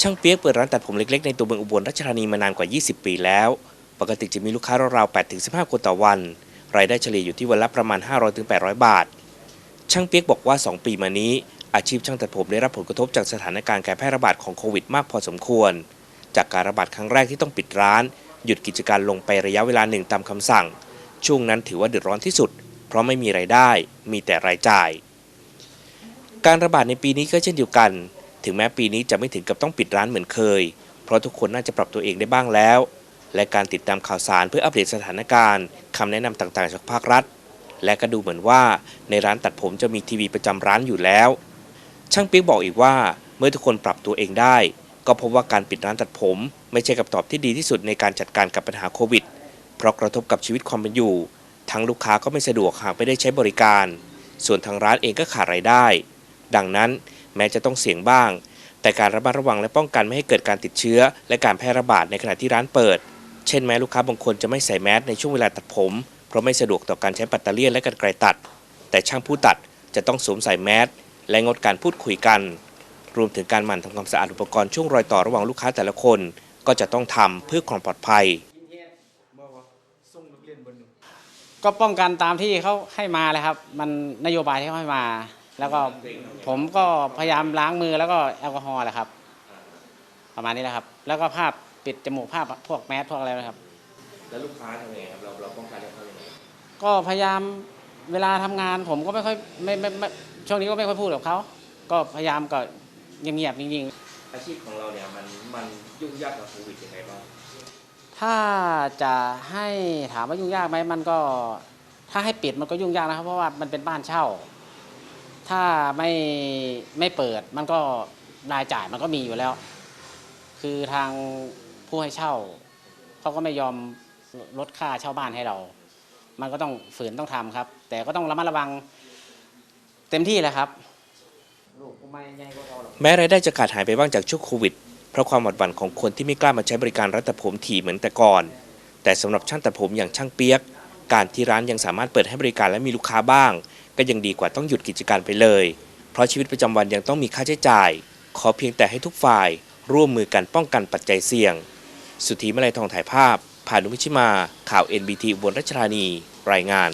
ช่างเปียกเปิดร้านตัดผมเล็กๆ ในตัวเมืองอุบลราชธานีมานานกว่า 20 ปีแล้ว ปกติจะมีลูกค้าราวๆ8-15 คนต่อวัน รายได้เฉลี่ยอยู่ที่วันละประมาณ 500-800 บาท ช่างเปียกบอกว่า 2 ปีมานี้ อาชีพช่างตัดผมได้รับผลกระทบจากสถานการณ์การแพร่ระบาดของโควิดมากพอสมควร จากการระบาดครั้งแรกที่ต้องปิดร้าน หยุดกิจการลงไประยะเวลาหนึ่งตามคำสั่ง ช่วงนั้นถือว่าเดือดร้อนที่สุด เพราะไม่มีไรายได้ มีแต่รายจ่าย การระบาดในปีนี้ก็เช่นเดียวกัน ถึงแม้ปีนี้จะไม่ถึงกับต้องปิดร้านเหมือนเคย เพราะทุกคนน่าจะปรับตัวเองได้บ้างแล้ว และการติดตามข่าวสารเพื่ออัปเดตสถานการณ์คำแนะนำต่างๆจากภาครัฐ และก็ดูเหมือนว่าในร้านตัดผมจะมีทีวีประจำร้านอยู่แล้ว ช่างเปียกบอกอีกว่าเมื่อทุกคนปรับตัวเองได้ ก็พบว่าการปิดร้านตัดผม ไม่ใช่คำตอบที่ดีที่สุดในการจัดการกับปัญหาโควิด เพราะกระทบกับชีวิตความเป็นอยู่ ทั้งลูกค้าก็ไม่สะดวกหากไม่ได้ใช้บริการ ส่วนทางร้านเองก็ขาดรายได้ ดังนั้น แม้จะต้องเสี่ยงบ้าง แต่การระมัดระวังและป้องกันไม่ให้เกิดการติดเชื้อ และการแพร่ระบาดในขณะที่ร้านเปิด เช่นแม้ลูกค้าบางคนจะไม่ใส่แมสในช่วงเวลาตัดผม เพราะไม่สะดวกต่อการใช้ปัตเตอร์เลียนและกรรไกรตัด แต่ช่างผู้ตัดจะต้องสวมใส่แมสและงดการพูดคุยกัน รวมถึงการหมั่นทำความสะอาดอุปกรณ์ช่วงรอยต่อระหว่างลูกค้าแต่ละคน ก็จะต้องทำเพื่อความปลอดภัย ก็ป้องกันตามที่เขาให้มาเลยครับ มันนโยบายที่เขาให้มา แล้วก็ผมก็พยายามล้างมือแล้วก็แอลกอฮอล์แหละครับ ประมาณนี้แหละครับ แล้วก็ผ้าปิดจมูกผ้าพวกแมสพวกอะไรนะครับ แล้วลูกค้าทำยังไงครับเราเราป้องกันให้เขายังไงก็พยายามเวลาทำงานผมก็ไม่ค่อยไม่ไม่ไม่ช่วงนี้ก็ไม่ค่อยพูดกับเขาก็พยายามก็เงียบๆนิ่งอาชีพของเราเนี่ยมันมันยุ่งยากกับโควิดยังไงบ้างๆถ้าจะให้ถามว่ายุ่งยากไหมมันก็ ถ้าให้ปิดมันก็ยุ่งยากนะครับ เพราะว่ามันเป็นบ้านเช่า ถ้าไม่ไม่เปิดมันก็รายจ่ายมันก็มีอยู่แล้ว คือทางผู้ให้เช่าเขาก็ไม่ยอมลดค่าเช่าบ้านให้เรา มันก็ต้องฝืนต้องทำครับ แต่ก็ต้องระมัดระวังเต็มที่แหละครับ แม้รายได้จะขาดหายไปบ้างจากช่วงโควิด เพราะความหวาดหวั่นของคนที่ไม่กล้ามาใช้บริการร้านตัดผมถี่เหมือนแต่ก่อน แต่สำหรับช่างตัดผมอย่างช่างเปียก การที่ร้านยังสามารถเปิดให้บริการและมีลูกค้าบ้าง ก็ยังดีกว่าต้องหยุดกิจการไปเลย เพราะชีวิตประจำวันยังต้องมีค่าใช้จ่าย ขอเพียงแต่ให้ทุกฝ่ายร่วมมือกันป้องกันปัจจัยเสี่ยง สุธีมาลัยทองถ่ายภาพผ่านุมิชิมา ข่าว NBT บนรัชธานี รายงาน